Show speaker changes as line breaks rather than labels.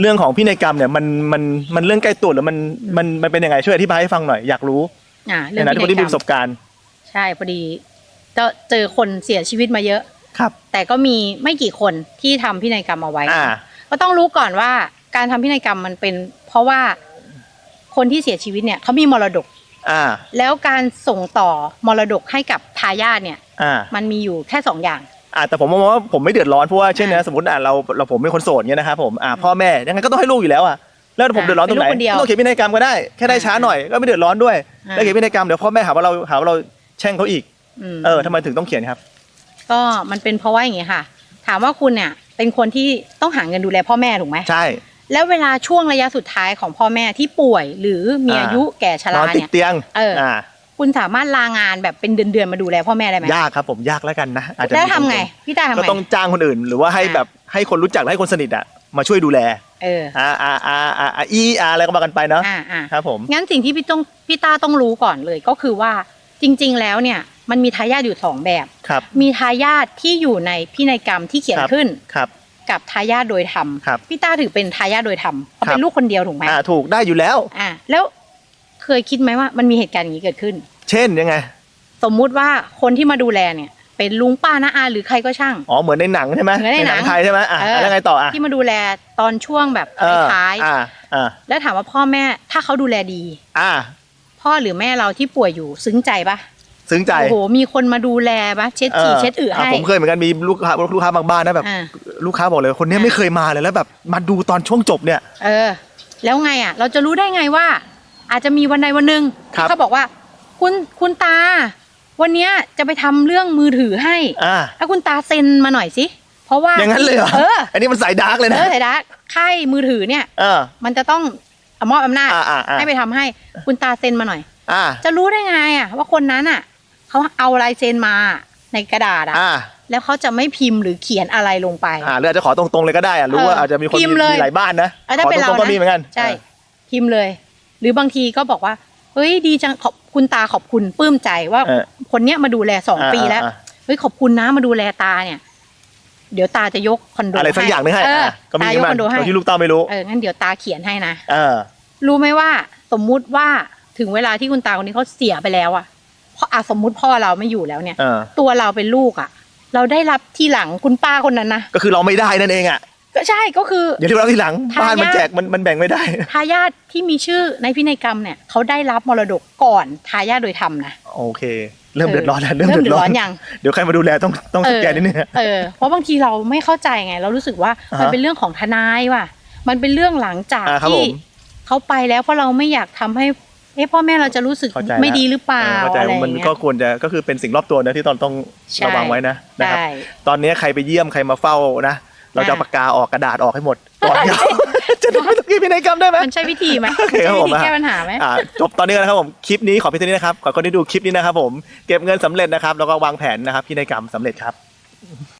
เรื่องของพินัยกรรมเนี่ยมันมันมันเรื่องใกล้ตัวหรือมันมันมันเป็นยังไงช่วยอธิบายให้ฟังหน่อยอยากรู้
อ่า
ใน
เรื่อง
ฐานะ
พิ
ที่คนที่
นัยกร
มี
ร
ประส
ม
บการณ์
ใช่พอดีก็เจอคนเสียชีวิตมาเยอะ
ครับ
แต่ก็มีไม่กี่คนที่ทำพินัยกรรมเอาไว้
อ่า
ก็ต้องรู้ก่อนว่าการทำพินัยกรรมมันเป็น เพราะว่าคนที่เสียชีวิตเนี่ยเขามีมรดก
อ่า
แล้วการส่งต่อมรดกให้กับทายาทเนี่ย
อ่า
มันมีอยู่แค่สองอย่าง
อ่าแต่ผมมองว่าผมไม่เดือดร้อนเพราะว่าเช่นนะ
อ่า
สมมติอ่าเราเราผมเป็นคนโสดเงี้ยนะครับผมอ่าพ่อแม่ยังไงก็ต้องให้ลูกอยู่แล้วอะแล้วผม
อ่า
เดือดร้อนตรงไหน
เป็นลูกคนเดียว
ก็ต้องเขียนพินัยกรรมก็ได้แค่ได้ช้าหน่อยก็ไม่เดือดร้อนด้วย
อ่า
แล้วเขียนพินัยกรรมเดี๋ยวพ่อแม่หาว่าเราหาว่าเราแช่งเขาอีก
ม
เออทำไมถึงต้องเขียนครับ
ก็มันเป็นเพราะว่าอย่างงี้ค่ะ ถามว่าคุณเนี่ยเป็นคนที่ต้องหาเงินดูแลพ่อแม่ถูกไหม
ใช่
แล้วเวลาช่วงระยะสุดท้ายของพ่อแม่ที่ป่วย หรือมี
อ่า
อายุแก่ช
น
รา
อนติด
เนี่ย
เตียง
เอออ่
อ่า
คุณสามารถลางานแบบเป็นเดือนๆมาดูแลพ่อแม่ได้ไหม
ยากครับผมยากแล้วกันนะอาจจะ
แล้ว
มี
ทำไง
คน
พี่ตาทำ
ก็
ไง
ต้องจ้างคนอื่น หรือว่าให้
อ่า
แบบให้คนรู้จักและให้คนสนิทอะมาช่วยดูแล
เออ
อ่าอ่าอ่าอ่าอ่าอีอ่าอะไรก็มากันไปเนาะ
อ่าอ่า
ครับผม
งั้นสิ่งที่พี่ต้องพี่ตาต้องรู้ก่อนเลยก็คือว่าจริง ๆ แล้วเนี่ยมันมีทายาทอยู่สองแบบ
ครับ
มีทายาทที่อยู่ในพินัยกรรมที่เขียน
ครับ
ขึ้น
ครับ
กับทายาทโดยธรรม
ครับ
พี่ต้าถือเป็นทายาทโดยธรรมเขา
ครั
เป็น
บ
ลูกคนเดียวถูกไหม
อ่าถูกได้อยู่แล้ว
อ่าแล้วเคยคิดไหมว่ามันมีเหตุการณ์อย่างนี้เกิดขึ้น
เช่นยังไง
สมมุติว่าคนที่มาดูแลเนี่ย เป็นลุงป้าน้าอาหรือใครก็ช่าง
อ๋อเหมือนในหนังใช่ไหม
เหมือนในหนัง
ไทยใช่ไหมอะ
เออ
แล้วไงต่ออะ
ที่มาดูแลตอนช่วงแบบ
เออ
ท้าย
อ่าอ่า
ๆแล้วถามว่าพ่อแม่ถ้าเขาดูแลดี
อ่า
พ่อหรือแม่เราที่ป่วยอยู่ซึ้งใจปะ
ซึ้งใจ
โอ้โหมีคนมาดูแลปะเช็ดฉี่เช็ดอึให้
ผมเคยเหมือนกันมีลูกค้าลูกค้าบางบ้านนะแบบ
อ่า
ลูกค้าบอกเลยคนเนี้ย
อะ
ไม่เคยมาเลยแล้วแบบมาดูตอนช่วงจบเนี่ย
เออ แล้วไงอะ เราจะรู้ได้ไงว่า อาจจะมีวันใดวันหนึ่ง
ครับ
เขาบอกว่า คุณคุณตา วันเนี้ยจะไปทำเรื่องมือถือให้
อ่า
แล้วคุณตาเซ็นมาหน่อยสิเพราะว่า
อย่างนั้นเลยเหรอ
เออ
อันนี้มันสายดาร์กเลย
เอ
นะ
อแต่ดาค่ายมือถือเนี่ย
เออ
มันจะต้องมอบอำนาจ
อ่าอ่าอ่า
ให้ไปทำให้คุณตาเซ็นมาหน่อย
อ่า
จะรู้ได้ไงอะว่าคนนั้นอะเขาเอาลายเซ็นมาในกระดาษอะ
อ่า
แล้วเขาจะไม่พิมพ์หรือเขียนอะไรลงไป
อ่าหรืออาจจะขอตรงๆเลยก็ได้อะรู้ว่า
เออ
อาจจะมีคน
พิมพ์เลย
มีหลายบ้านนะ
เออถ้า
ขอ
เป็น
ต
เรา
รงๆก็
นะ
มีเหมือนกัน
ใช่
เออ
พิมพ์เลย หรือบางทีก็บอกว่า เฮ้ยดีจังขอบ คุณตาขอบคุณปลื้มใจว่า
เออ
คนเนี้ยมาดูแลสอง
อ่า
ปีแล้ว
อ่า
เฮ้ยขอบคุณนะมาดูแลตาเนี่ย เดี๋ยวตาจะยกคอนโด
อะไรสักอย่างหนึงให้
เออ
อะก็มี
ตายก
มัน
คอนโดให้
โดยที่ลูกเต้าไม่รู้
เอองั้นเดี๋ยวตาเขียนให้นะ
เออ
รู้ไหมว่าสมมุติว่าถึงเวลาที่คุณตาคนนี้เขาเสียไปแล้วอะเพราะอะสมมุติพ่อเราไม่อยู่แล้วเนี่ย
เออ
ตัวเราเป็นลูกอะเราได้รับทีหลังคุณป้าคนนั้นนะ
ก็คือเราไม่ได้นั่นเองอะ
ก็ใช่ก็คือ
อย่างที่เราทีหลัง
ทายาท
บ้านมันแจกมันมันแบ่งไม่ได้
ทายาทที่มีชื่อในพินัยกรรมเนี่ยเขาได้รับมรดกก่อนทายาทโดยธรรมนะ
โอเค เริ่มเดือดร้อนแล้วเริ่ม
เริ่ม
เดือดร้อน
เดือดร้อนยัง
เดี๋ยวใครมาดูแลต้องต้องสแกนนิดนึง
เออเพราะบางทีเราไม่เข้าใจไง เรารู้สึกว่า
อ่าฮะ
มันเป็นเรื่องของทนายว่ะมันเป็นเรื่องหลังจาก
อ่าครับ
ที่
ผม
เขาไปแล้วเพราะเราไม่อยากทำให้เอ๊ะพ่อแม่เราจะรู้สึก
เข้าใจ
ไม่
แล้ว
ดีหรือเปล่า
เออเข้าใจ
อะไรอ
ว่ามัน
ย่างเงี้ย
ก็ควรจะก็คือเป็นสิ่งรอบตัวนะที่ตอนต้อง
ใช่
ระวังไว้นะนะครับ
ใช่
ตอนนี้ใครไปเยี่ยมใครมาเฝ้านะ เราจะเอา
อ่า
ปากกาออกกระดาษออกให้หมดก่อนเดียวจะได้ไม่ต้องกินพินัยกรรมได้ไหม
มันใช่วิธีไหม
โอเคครับ
ใช่
ผ
วิ
ม
ธีแก้ปัญหาไหม
อ่าจบตอนนี้นะครับผมคลิปนี้ขอเพียงเท่านี้นะครับขอคนที่ดูคลิปนี้นะครับผมเก็บเงินสำเร็จนะครับแล้วก็วางแผนนะครับพินัยกรรมสำเร็จครับ